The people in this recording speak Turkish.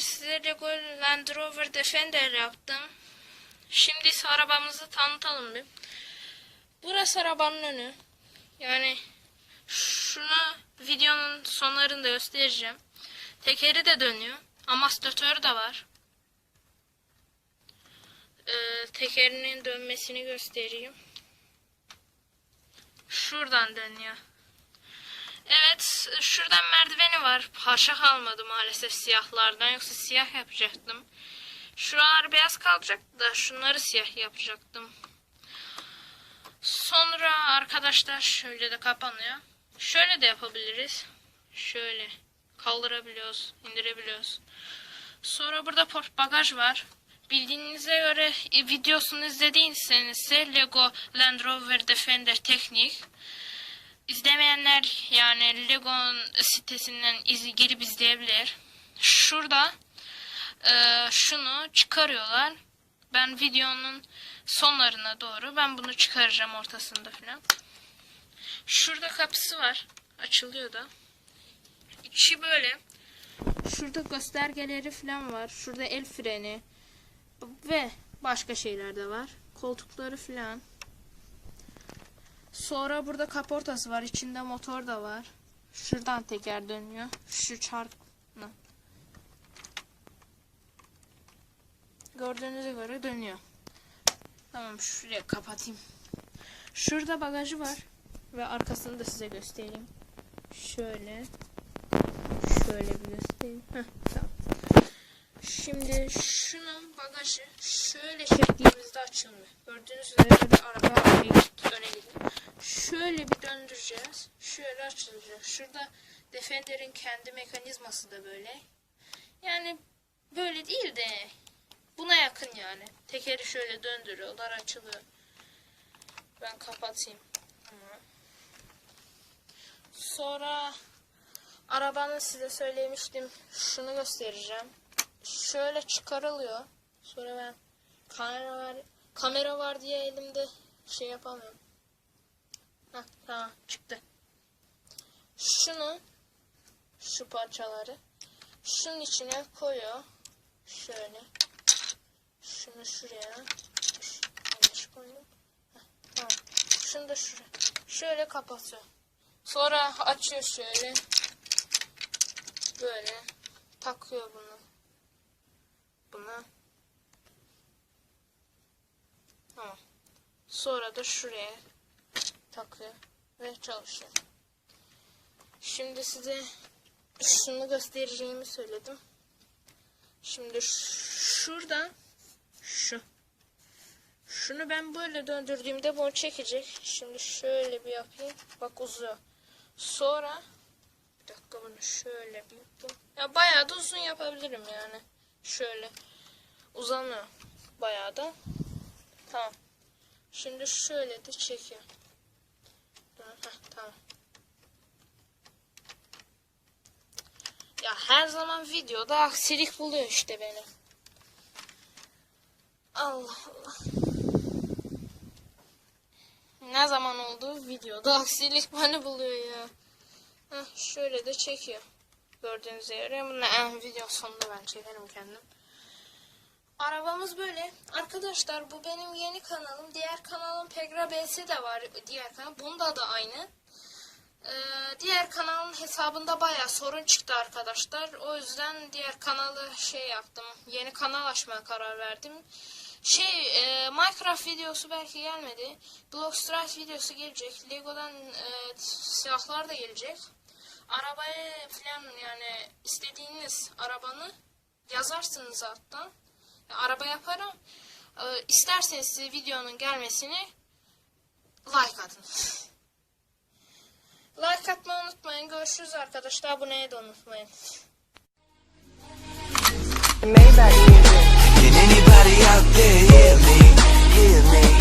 size Lego Land Rover Defender yaptım. Şimdi ise arabamızı tanıtalım bir. Burası arabanın önü. Yani şunu videonun sonlarında göstereceğim. Tekeri de dönüyor. Amortisörü de var. Ee, tekerinin dönmesini göstereyim. Şuradan dönüyor. Evet, şuradan merdiveni var. Parça kalmadı maalesef siyahlardan. Yoksa siyah yapacaktım. Şuralar beyaz kalacaktı da şunları siyah yapacaktım. Sonra arkadaşlar şöyle de kapanıyor. Şöyle de yapabiliriz. Şöyle kaldırabiliyoruz, indirebiliyoruz. Sonra burada port bagaj var. Bildiğinize göre e, videosunu izlediyseniz Lego Land Rover Defender Teknik. İzlemeyenler yani Lego sitesinden iz, girip izleyebilir. Şurada e, şunu çıkarıyorlar. Ben videonun sonlarına doğru ben bunu çıkaracağım ortasında falan. Şurada kapısı var. Açılıyor da. İçi böyle. Şurada göstergeleri falan var. Şurada el freni. Ve başka şeyler de var. Koltukları falan. Sonra burada kaportası var. İçinde motor da var. Şuradan teker dönüyor. Şu çark. Gördüğünüze göre dönüyor. Tamam şuraya kapatayım. Şurada bagajı var. Ve arkasını da size göstereyim. Şöyle. Şöyle bir göstereyim. Heh, tamam. Şimdi şunun bagajı şöyle çektiğimizde açılmıyor. Gördüğünüz üzere bir araba öne gidiyor. Şöyle bir döndüreceğiz. Şöyle açılacak. Şurada Defender'in kendi mekanizması da böyle. Yani böyle değil de buna yakın yani. Tekeri şöyle döndürüyorlar açılıyor. Ben kapatayım. Sonra arabanın size söylemiştim. Şunu göstereceğim. Şöyle çıkarılıyor. Sonra ben kamera var, kamera var diye elimde şey yapamıyorum. Heh, tamam çıktı. Şunu şu parçaları şunun içine koyuyor. Şöyle. Şunu şuraya. Yanlış koydum. Heh, tamam. Şunu da şuraya. Şöyle kapatıyor. Sonra açıyor şöyle. Böyle. Takıyor bunu. Buna. Tamam. Sonra da şuraya takıyor ve çalışıyor. Şimdi size şunu göstereceğimi söyledim. Şimdi şuradan şu şunu ben böyle döndürdüğümde bunu çekecek. Şimdi şöyle bir yapayım. Bak uzuyor. Sonra bir dakika bunu şöyle bir yapayım. Ya bayağı da uzun yapabilirim yani. Şöyle uzanıyor bayağı da. Tamam. Şimdi şöyle de çekiyor. Tamam. Ya her zaman videoda aksilik buluyor işte benim. Allah Allah. Ne zaman oldu videoda aksilik beni buluyor ya. Heh, şöyle de çekiyor. Gördüğünüz üzere bunu en video sonunda ben çekerim kendim. Arabamız böyle. Arkadaşlar bu benim yeni kanalım. Diğer kanalım Pegra BS de var. Diğer kanal. Bunda da aynı. Ee, diğer kanalın hesabında baya sorun çıktı arkadaşlar. O yüzden diğer kanalı şey yaptım. Yeni kanal açmaya karar verdim. Şey e, Minecraft videosu belki gelmedi. Blockstrike videosu gelecek. Lego'dan e, silahlar da gelecek. Arabaya falan yani istediğiniz arabanı yazarsınız alttan. Araba yaparım. E, isterseniz size videonun gelmesini like atın. Like atmayı unutmayın. Görüşürüz arkadaşlar. Aboneye de unutmayın. Maybach music. Can anybody out there hear me? Hear me?